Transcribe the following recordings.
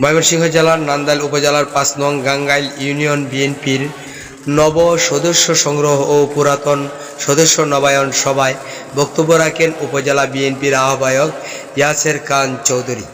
ময়মনসিংহ জেলার নান্দাইল উপজেলার পাঁচ নং গাঙ্গাইল ইউনিয়ন বিএনপির নব সদস্য সংগ্রহ ও পুরাতন সদস্য নবায়ন সভায় বক্তব্য রাখেন উপজেলা বিএনপির আহ্বায়ক ইয়াসের খান চৌধুরী।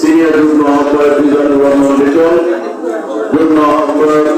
সিনিয়র যুগ্ম আহ্বায়ক মিজানুর রহমান লিটন, যুগ্ম আহ্বায়ক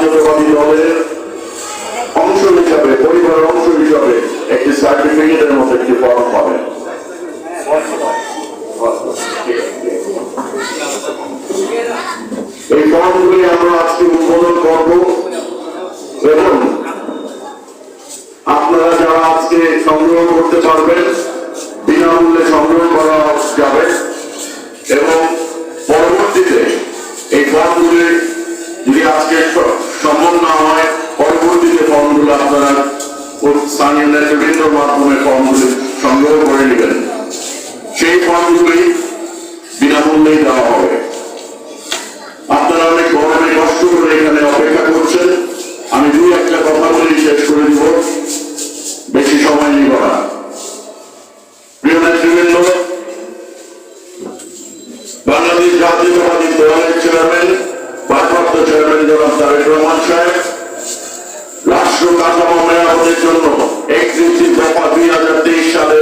জাতীয়তাবাদী দলের অংশ হিসাবে, পরিবারের অংশ হিসাবে একটি সার্টিফিকেটের মতো একটি ফর্ম পাবেন। এই ফর্মগুলি আমরা আজকে উদ্বোধন করব এবং আপনারা যারা আজকে সংগ্রহ করতে পারবেন, বিনামূল্যে সংগ্রহ করা যাবে এবং পরবর্তীতে এই ফর্মগুলি যদি আজকে স্থানীয় নেতৃবৃন্দর মাধ্যমে ফর্মগুলি সংগ্রহ করে নেবেন। সেই ফর্মগুলি বিনামূল্যেই দেওয়া হবে। আপনারা অনেক গরমে কষ্ট করে এখানে অপেক্ষা করছেন। আমি দুই একটা কথা বলি শেষ করে দিব। বেশি সময় নিব না। বাংলাদেশ জাতীয়তাবাদী দলের চেয়ারম্যান, ভারপ্রাপ্ত চেয়ারম্যান জনাব তারেক রহমান সাহেব, রাষ্ট্র কাঠামো মেরামতের জন্য একত্রিশটি দফা দুই হাজার তেইশ সালে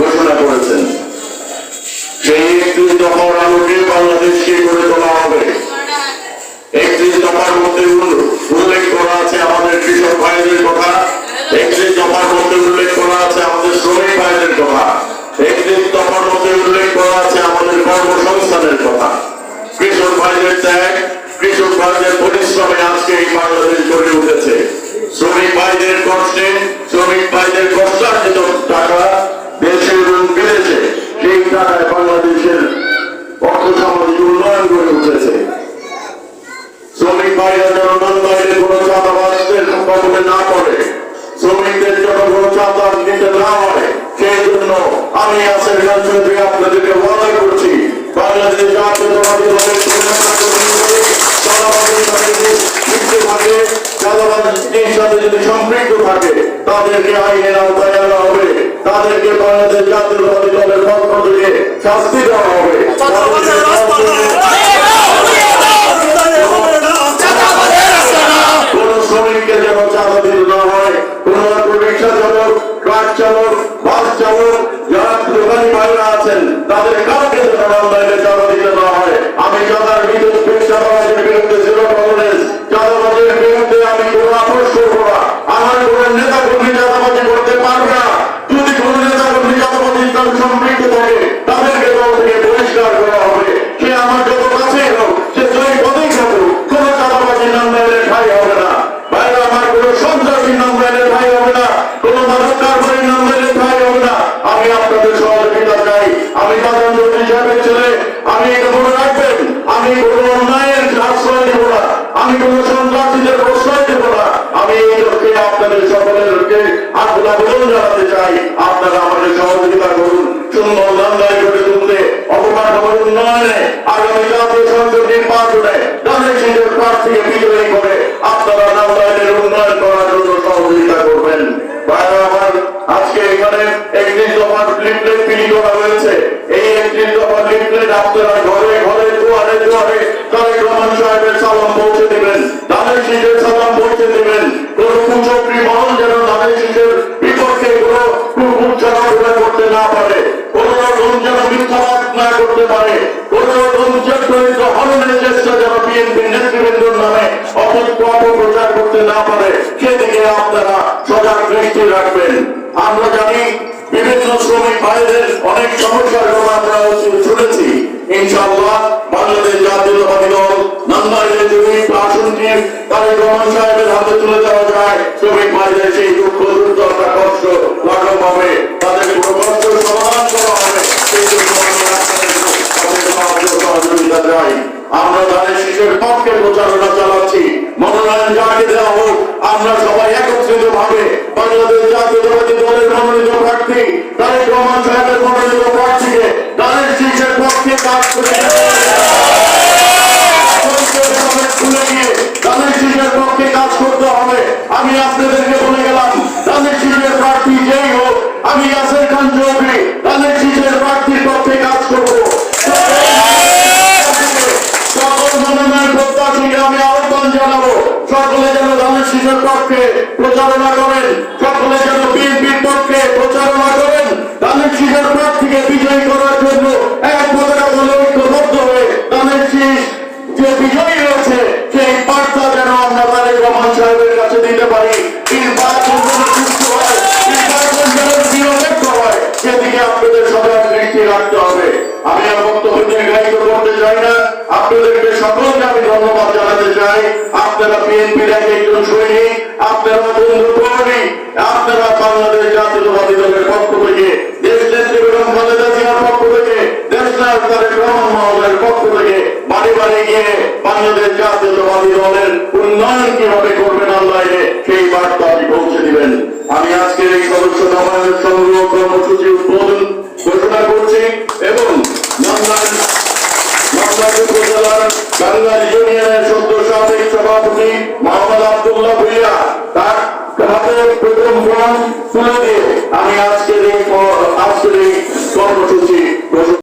ঘোষণা করেছেন। সেই একত্রিশ দফার আলোকে বাংলাদেশকে গড়ে তোলা হবে। একত্রিশ দফার মধ্যে উল্লেখ করা আছে আমাদের কৃষক ভাইদের কথা। একত্রিশ দফার মধ্যে উল্লেখ করা আছে আমাদের শ্রমিক ভাইদের কথা। একত্রিশ দফার মধ্যে উল্লেখ করা আছে আমাদের কর্মসংস্থানের কথা। কৃষক ভাইদের ত্যাগ, কৃষক ভাইদের পরিশ্রমে আজকে এই বাংলাদেশ গড়ে উঠেছে। শ্রমিক ভাইদের কষ্টে শ্রমিক ভাইদের কষ্টার্জিত টাকা দেশে এবং বিদেশে সেই টাকায় বাংলাদেশের অর্থ সামাজিক উন্নয়ন গড়ে উঠেছে। শ্রমিক ভাইরা যেন নন্দাইলে কোনো কবলে না পড়ে শ্রমিকদের জন্য কোনো না সেই জন্য আমি আসের আপনাদেরকে ওয়াদা চাঁদাবাজির সাথে যদি সম্পৃক্ত থাকে, তাদেরকে আইনের আওতায় আনা হবে। তাদেরকে বাংলাদেশ জাতীয়তাবাদী দলের পক্ষ থেকে শাস্তি দেওয়া হবে। কোন যারা তাদের কাউকে যেন দিতে না হয়। আমি চাঁদার আবেদন জানাতে চাই, আপনারা আমাদের সহযোগিতা করুন। সুন্দর নান্দায় গড়ে তুলতে অবকাঠামোর উন্নয়নে আগামী জাতীয় সংসদ নির্বাচনে আজকে এখানে একত্রিশ দফার লিফলেট বিলি করা হয়েছে। এই একত্রিশ দফার কোন নামে অপত্য অপপ্রচার করতে না পারে, সেদিকে আপনারা সজাগ দৃষ্টি রাখবেন। আমরা জানি বিভিন্ন শ্রমিক ভাইদের অনেক সমস্যার কথা আমরা শুনেছি। ইনশাআল্লাহ বাংলাদেশ জাতীয়তাবাদী দল নান্দাইলের জমি আসনটির তারেক রহমান সাহেবের হাতে তুলে দেওয়া যায়। শ্রমিক ভাইদের সেই দুঃখ, দুর্দশা, কষ্ট লাঘব হবে তাদের কোনো কষ্ট সমাধান করা হবে। সেই জন্য আমরা আপনাদের সহযোগিতা চাই। আমরা ধানের শিশুর পক্ষে প্রচারণা চালাচ্ছি। মনোনয়ন যাকে দেওয়া হোক, আমরা সবাই একত্রিত ভাবে বাংলাদেশ জাতীয়তাবাদী দলের মনোনীত প্রার্থী, তারেক রহমান সাহেবের মনোনীত প্রার্থীকে ধানের শিশুর পক্ষে কাজ করে সকলে যেন ধানের শিশুর পক্ষে প্রচারণা করেন সকলে যেন বিএনপির পক্ষে প্রচারণা আপনাদেরকে সকলকে আমি ধন্যবাদ জানাতে চাই। আপনারা বিএনপির এক একজন সৈনিক আপনারা বন্ধু কর্মী আপনারা বাংলাদেশ জাতীয়তাবাদী দলের পক্ষ থেকে, দেশ নেত্রী বেগম খালেদা জিয়ার পক্ষ থেকে, দেশ নায়ক তারেক রহমান পক্ষ থেকে বাড়ি বাড়ি গিয়ে বাংলাদেশ জাতীয়তাবাদী দলের উন্নয়ন কীভাবে করবেন অনলাইনে সেই বার্তা আপনি পৌঁছে দিবেন। আমি আজকের এই সদস্য নবায়নের সংগ্রহ কর্মসূচি উদ্বোধন ঘোষণা করছি এবং নন্দন মামলার উপজেলার কান্নার ইউনিয়নের সদ্য সাবেক সভাপতি মোহাম্মদ আবদুল্লাহ ভুইয়া, তার হাতের প্রথম ফর্ম তুলে দিয়ে আমি আজকের এই আজকের এই কর্মসূচি